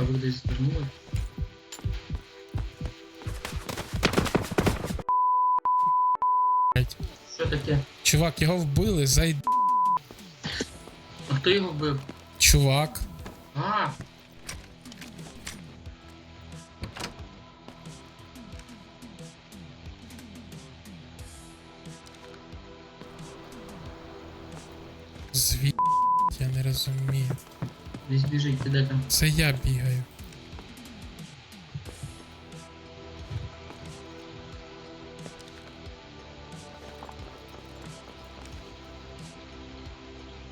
А, ви десь звернули? Що таке? Чувак, його вбили, зай... А хто його вбив? Чувак. А, Зві... Я не розумію. Десь біжить, ти де там? Це я бігаю.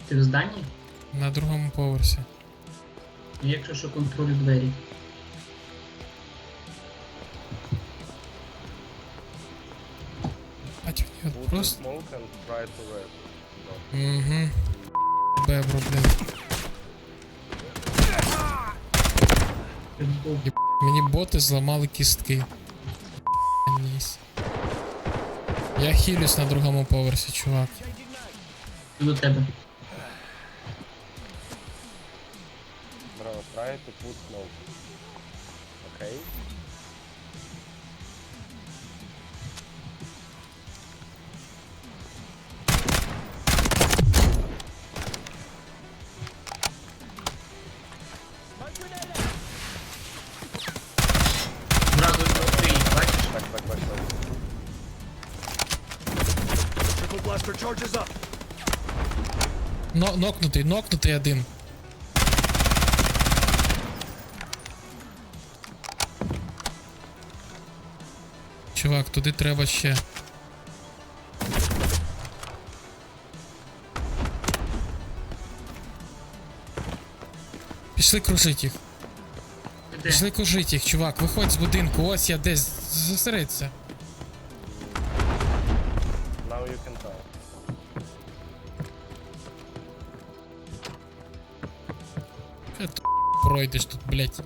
Ти в зданні? На другому поверсі. Ну, Якщо що контролю двері. Бать, Put просто. smoke and try to red. Угу. Бебро, блядь. Мені боти зламали кістки. Ніс. Я хілюсь на другому поверсі, чувак. До тебе. Браво, try to put smoke. Okay? Но, нокнутий, нокнутий один. Чувак, туди треба ще. Пішли кружить їх. Пішли кружить їх, чувак. Виходь з будинку. Ось я десь. Зосередься. Пройдеш тут, блять.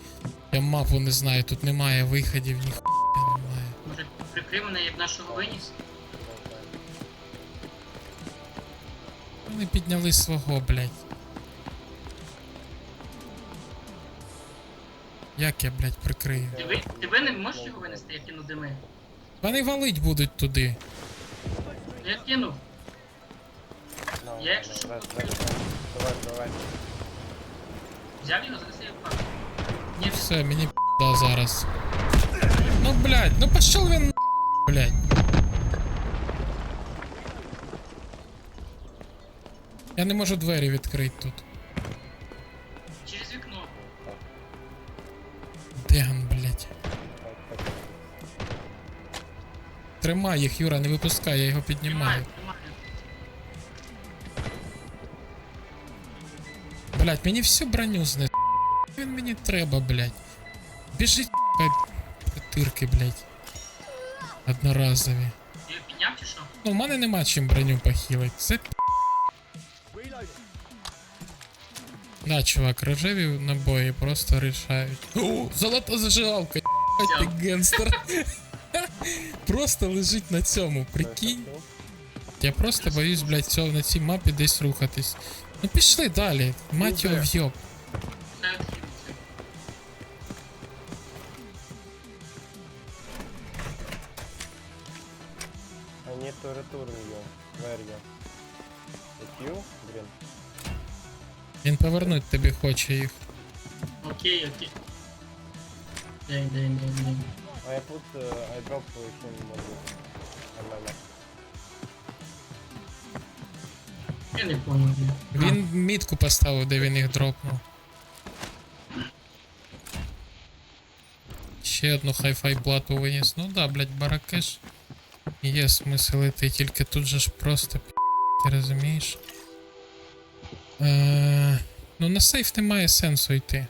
Я мапу не знаю, тут немає виходів, ніхуя немає. Може прикрив мене, як нашого виніс? Вони підняли свого, блять. Як я, блять, прикрию? Ти, ви, ти ви не можеш його винести, я кину дими? Вони валить будуть туди. Я кинув. No, Я якщо що. Давай, давай. Взяв його, занеси його в. Ні, Все, мені да зараз. Ну, блять, ну пошел він, на, блять. Я не можу двері відкрити тут. через вікно. Деган, так. Тримай їх, Юра, не випускай, я його піднімаю. Блять, мені всю броню знес. Він мені треба, блять. Біжить, тирки, блять. Одноразові. Ти підняв чи що? Ну, в мене нема чим броню похилити. Це Да, чувак, рожеві набої просто рішають. О, золота зажигалка, ти генстер. Просто лежить на цьому, прикинь. Я просто боюсь, блядь, цього на цій мапі десь рухатись. Ну пішли далі, мать його в'єб. Хай відхилиться. I need to return you. Where you? With you? Green. Він повернуть тобі хоче їх. Окей, окей. Дай, дай, дай, дай. I put, uh, I drop him on this. Я не понял. Він мітку поставив, де він їх дропнув. Ще одну хай-фай плату виніс. Ну да, блядь, баракеш. Є смисл іти, тільки тут же ж просто пі***, ти розумієш? Е, ну на сейф немає сенсу йти.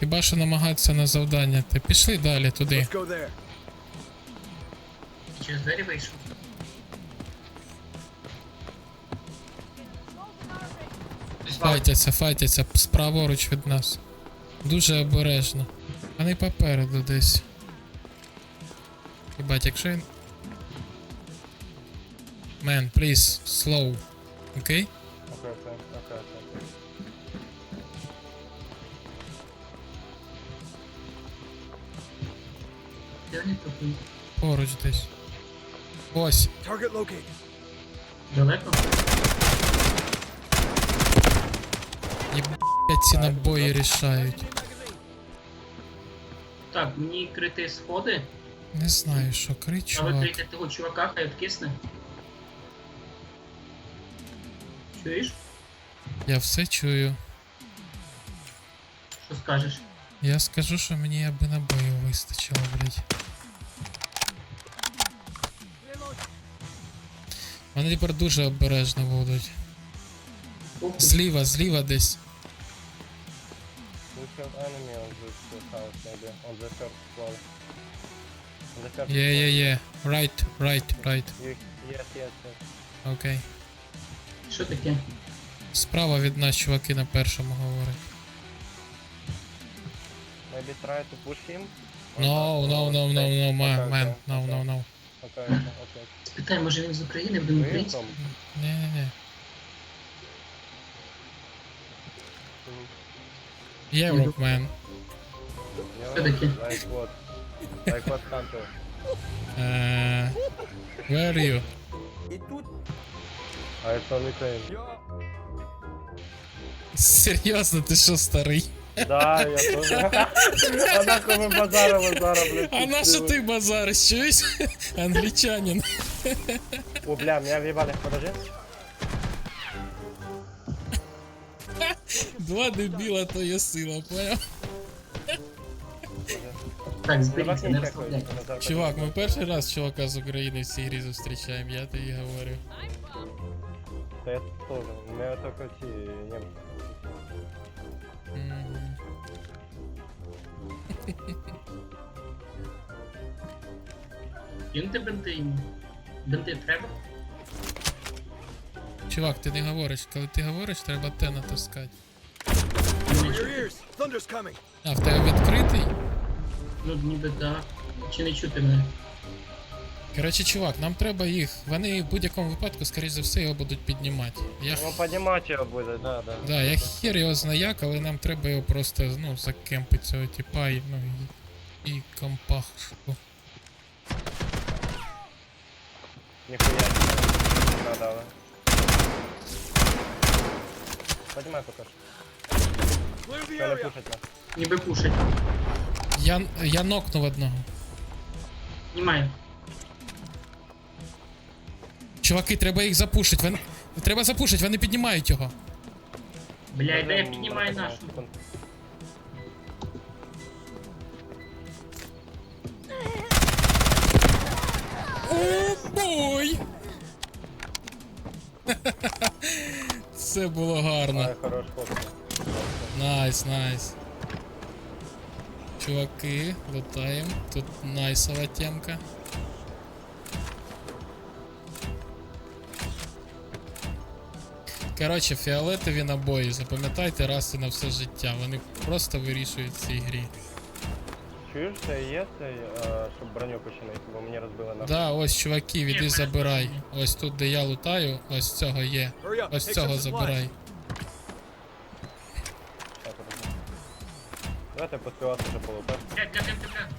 Хіба що намагатися на завдання. Ти пішли далі туди. Через двері вийшов. Файтяться, файтяться справоруч від нас. Дуже обережно. Вони попереду десь. Єбать, якщо він... Man, please, slow. Окей? Okay? Окей, okay, окей, окей. Поруч десь. Ось. Target Далеко? Єбать, ці набої рішають. Так, мені крити сходи, Не знаю, що крить, а ви чувак. крийте того чувака, хай откисне. Чуєш? Я все чую. Що скажеш? Я скажу, що мені аби набоїв вистачило, блядь. Вони тепер дуже обережно будуть. Похуй. Зліва, зліва десь. Have enemy on this uh, house, maybe. On the first floor. On the first є, floor. є. Right, right, right. You, yes, yes, yes. Окей. Що таке? Справа від нас чуваки на першому говорять. Maybe try to push him? No, no, no, no, no, man, man, no, no, no. Okay. Спитай, може він з України будемо you from? Ні-ні-ні. Mhm. Europe, man. Що таке? Like what? Like what country? Uh, where are you? А it's on Ukraine. Серйозно, ти що старий? Да, я тоже. А нахуй ми базаримо зараз, блядь. А на що ти базариш, чуєш? Англічанин. О, бля, меня въебали, подожди. Два дебіла то є сила, поняв? Так, зберіться, не розслабляйте. Чувак, ми перший раз чувака з України в цій грі зустрічаємо, я тобі говорю. Да я тоже. У меня только эти немцы. Мгм. Киньте бенти йому. Бенти треба? Чувак, ти не говориш, коли ти говориш, треба те натискати. Не. А, в тебе відкритий? Ну, ніби так. Чи не чути мене? Коротше, чувак, нам треба їх. Вони в будь-якому випадку, скоріш за все, його будуть піднімати. Я, Ну, поднимать его будет, да, да. да, я хер його знаю як, але нам треба його просто, ну, закемпити цього типа і, ну, і, і компаху. Нихуя себе. Продала. Поднимай пока не area. Ніби пушить. Я, я нокнув одного. Знімаю. Чуваки, треба їх запушити. Вони... Треба запушити, вони піднімають його. Блядь, дай я піднімаю нашу. О, бой! Це було гарно. Ай, хорош хлопцы. Найс, найс. Чуваки, лутаємо. Тут найсова темка. Коротше, фіолетові набої, запам'ятайте раз і на все життя. Вони просто вирішують в цій грі. Чуєш, це є цей, е, щоб броню починити, бо мені розбили нахуй. Да, ось чуваки, іди забирай. Ось тут, де я лутаю, ось цього є. Ось цього забирай. Давайте поспівати вже полутати. Блядь, блядь, блядь, блядь.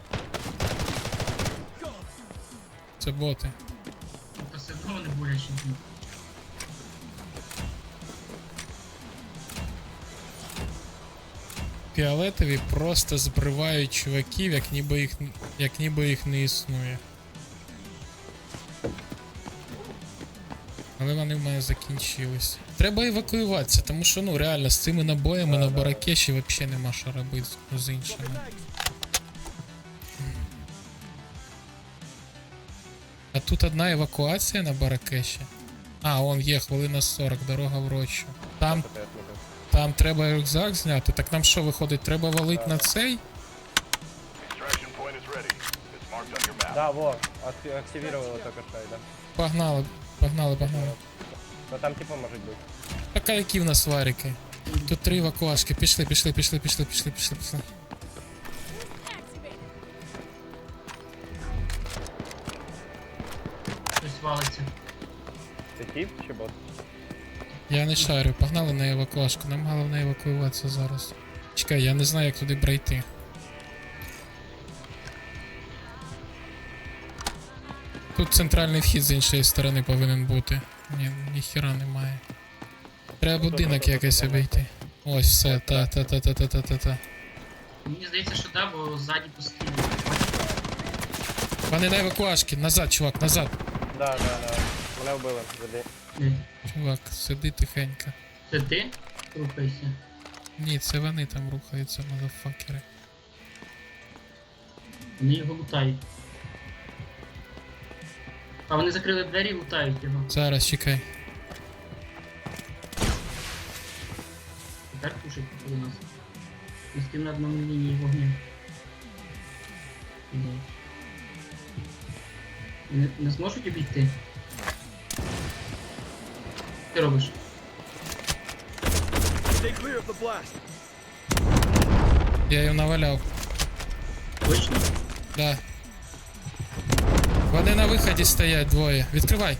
Це боти. То все одно вони боляче. Фіолетові просто збривають чуваків, як ніби їх, як ніби їх не існує. Але вони в мене закінчились. Треба евакуюватися, тому що ну реально з цими набоями на баракеші взагалі нема що робити з- іншими. А тут одна евакуація на баракеші. А, он є хвилина 40, дорога в рощу. Там там треба рюкзак зняти. Так нам що виходить? Треба валити на цей? Да, во, акти- активировала только что, да. Погнали, погнали, погнали. Но там типа может быть. Така які в нас варіки. Тут три евакуашки. Пішли, пішли, пішли, пішли, пішли, пішли, пішли. Щось валиться. Ты тип, чи бот? Я не шарю, погнали на евакуашку. Нам головне евакуюватися зараз. Чекай, я не знаю, як туди пройти. Тут центральний вхід з іншої сторони повинен бути. Ні, ніхіра немає. Треба будинок якось обійти. Ось все, та та та та та та та та. Мені здається, що да, бо ззаді пустили. Вони на евакуашки, назад, чувак, назад. Да, да, да. Мене вбили. Веди. Чувак, сиди тихенько. Це ти? Рухайся. Ні, це вони там рухаються, мазафакери. Вони його лутають. А вони закрили двері і лутають його. Зараз чекай. Тепер пушить у нас. І з тим на одному лінії вогню. Не, не зможуть обійти? Ти робиш? Stay clear of the blast. Я його наваляв. Точно? Да. Вони на виході стоять двоє. Відкривай.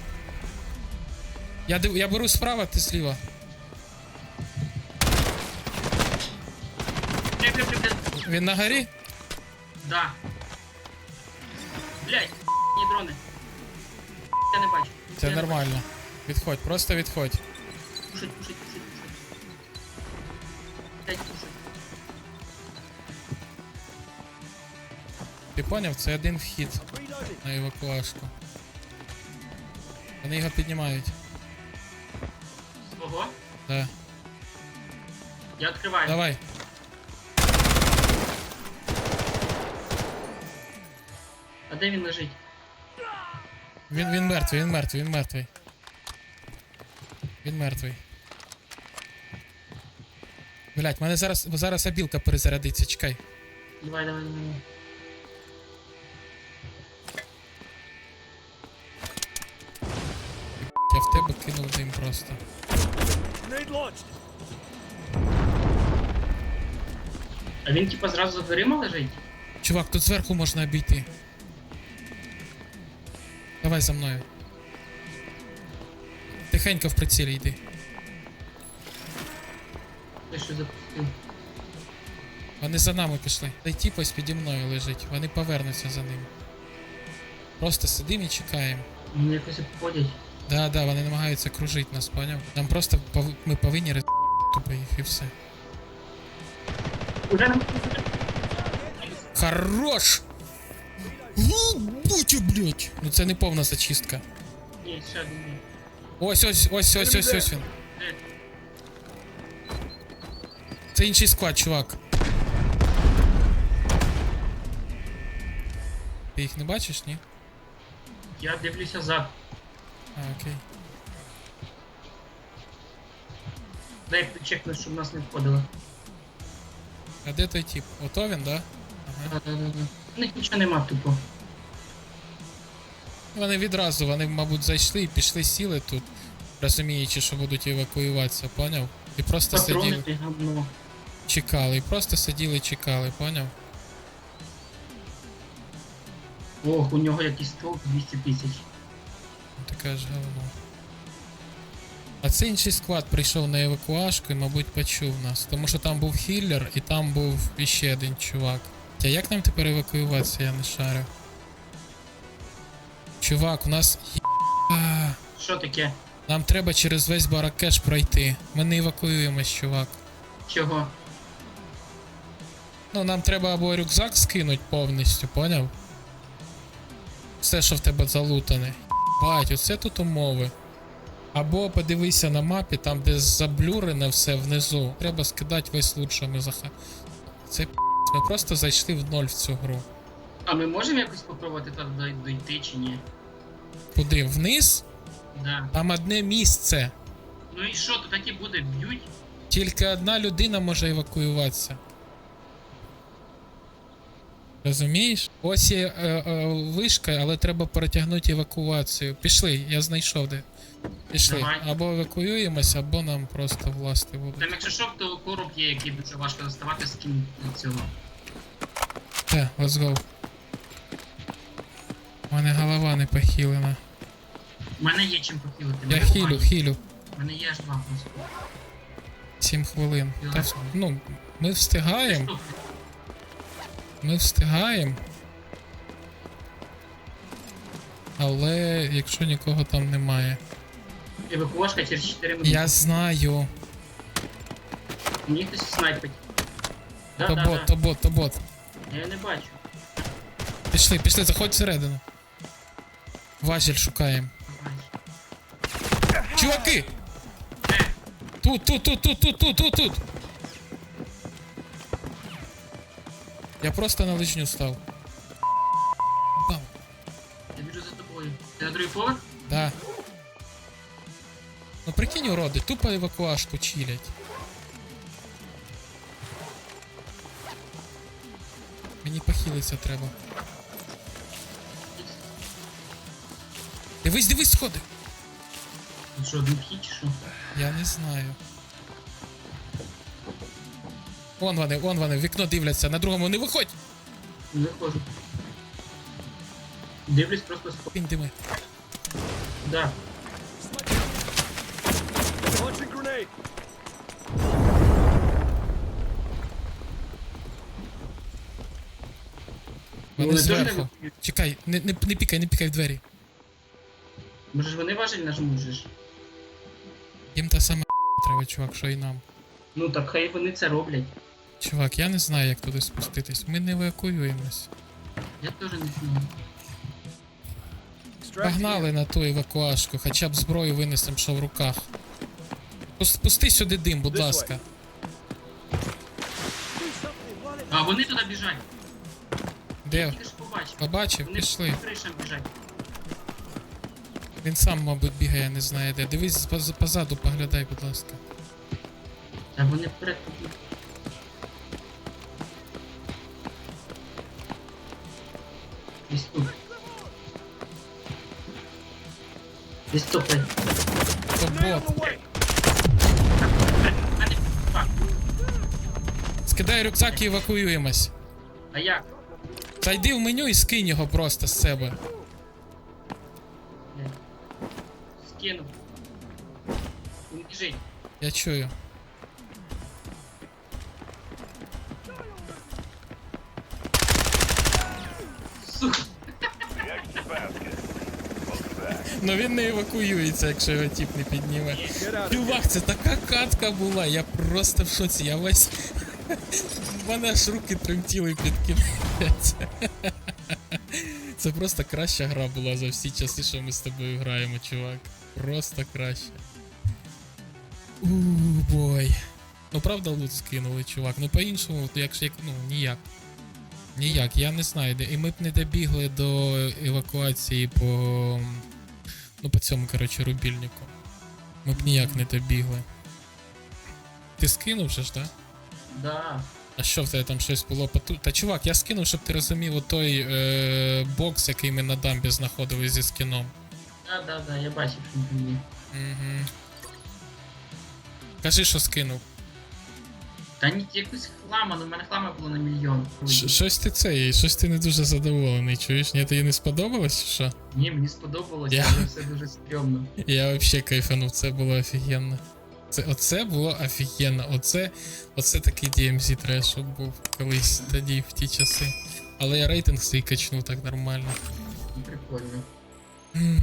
Я, див... я беру справа, ти зліва. Бля, бля, бля, бля. Він на горі? Да. Блять, ні дрони. Я не бачу. Це Я не нормально. Відходь, просто відходь. бачу. Пушить, пушить, пушить, пушить. П'ять пушить. Ти поняв? Це один вхід. На евакуашку. Вони його піднімають. Свого? Да. Я відкриваю. Давай. А де він лежить? Він, він мертвий, він мертвий, він мертвий. Він мертвий. Блять, мене зараз, зараз обілка перезарядиться, чекай. Давай, давай, давай. Просто. А він типа зразу за дверима лежить? Чувак, тут зверху можна обійти. Давай за мною. Тихенько в прицілі йди. Ти що запустив? Вони за нами пішли. Та й тіп ось піді мною лежить. Вони повернуться за ним. Просто сидимо і чекаємо. Вони якось обходять. Да, да, вони намагаються кружити нас, поняв? Нам просто пов... ми повинні роз... тупо їх і все. Уже Хорош! Будь, блять! Ну це не повна зачистка. Ні, ще один є. Ось, ось, ось, ось, ось, ось він. Де? Це інший склад, чувак. Ти їх не бачиш, ні? Я дивлюся за. А, окей. Дай чекну, щоб нас не входило. А де той тип? Ото він, да? Ага. Да-да-да. У них нічого нема тупо. Вони відразу, вони, мабуть, зайшли і пішли сіли тут, розуміючи, що будуть евакуюватися, поняв? І просто Патрони сиділи, ти говно. чекали, і просто сиділи, чекали, поняв? Ох, у нього якийсь ствол 200 тисяч. Таке ж говно. А це інший склад прийшов на евакуашку і, мабуть, почув нас. Тому що там був хіллер і там був іще один чувак. А як нам тепер евакуюватися, я не шарю. Чувак, у нас. Що таке? Нам треба через весь баракеш пройти. Ми не евакуюємось, чувак. Чого? Ну, нам треба або рюкзак скинуть повністю, поняв? Все, що в тебе залутане. Бать, оце тут умови. Або подивися на мапі, там де заблюрене все внизу. Треба скидати весь що ми заха. Це. Ми просто зайшли в ноль в цю гру. А ми можемо якось спробувати дой- дойти чи ні? Куди? Вниз? Да. Там одне місце. Ну і що, то так і буде, б'ють? Тільки одна людина може евакуюватися. Розумієш? Ось є е, е, вишка, але треба перетягнути евакуацію. Пішли, я знайшов де. Пішли. Давай. Або евакуюємось, або нам просто власти будуть. Там якщо що, то короб є, який дуже важко доставати з ким цього. Те, let's go. У мене голова не похилена. У мене є чим похилити. Я мене хілю, багато. хілю. У мене є аж два просто. 7 хвилин. Та, ну, ми встигаємо. Ми встигаємо. Але якщо нікого там немає. Евакуашка через 4 минути. Я знаю. Мені хтось снайпить. Да, То да, бот, да. то бот, то бот. Я не бачу. Пішли, пішли, заходь всередину. Важіль шукаємо. Чуваки! Е, Тут, тут, тут, тут, тут, тут, тут, тут. Я просто на лижню став. Бам. я біжу за тобою. Ти на другий поверх? Да. Ну прикинь, уроди, тупо евакуашку чилять. Мені похилитися треба. Дивись, дивись, сходи. Тут що, вхід чи що? Я не знаю. Вон вони, вон вони, вікно дивляться, на другому не виходь! Не виходжу. Дивлюсь просто з Він дими. Да. Вони Вони теж не зверху. евакуюють? Чекай, не, не, не пікай, не пікай в двері. Може ж вони важель нажмуть же ж? Їм та сама треба, чувак, що і нам. Ну так хай вони це роблять. Чувак, я не знаю, як туди спуститись. Ми не евакуюємось. Я теж не знаю. Погнали на ту евакуашку, хоча б зброю винесем, що в руках. Пус- Пусти сюди дим, будь This ласка. А вони туди біжать. Де? Ти ж побачив. Побачив? Вони Пішли. по кришам біжать. Він сам, мабуть, бігає, не знає де. Дивись поз- позаду, поглядай, будь ласка. А вони вперед побігли. Десь тут. блядь. То Grenade on бот. Скидай рюкзак і евакуюємось. А як? Зайди в меню і скинь його просто з себе. Скину. Скинув. Він біжить. Я чую. Ну він не евакуюється, якщо його тіп не підніме. Чувак, це така катка була, я просто в шоці, я весь. В мене аж руки тремтіли під кінець. Це просто краща гра була за всі часи, що ми з тобою граємо, чувак. Просто краще. Ууу, бой. Ну правда лут скинули, чувак. Ну по-іншому, якщо як. Ну, ніяк. Ніяк, я не знаю. І ми б не добігли до евакуації по. Ну, по цьому, коротше, рубільнику. Ми б ніяк не добігли. Ти скинув же ж, так? Да. А що в тебе там щось було по ту. Та чувак, я скинув, щоб ти розумів отой е, бокс, який ми на дамбі знаходили зі скіном. Да, да, да, я бачив, що він там. Угу. Кажи, що скинув. Та ні, якусь хлама, ну в мене хлама було на мільйон. Щось ти це, щось ти не дуже задоволений, чуєш? Ні, тобі не сподобалось чи що? Ні, мені сподобалося, Я- але все дуже стрьомно. Я вообще кайфанув, це було офігенно. Це, оце було офігенно. Оце, оце такий DMZ трешок був колись тоді, в ті часи. Але я рейтинг свій качнув так нормально. Прикольно. М.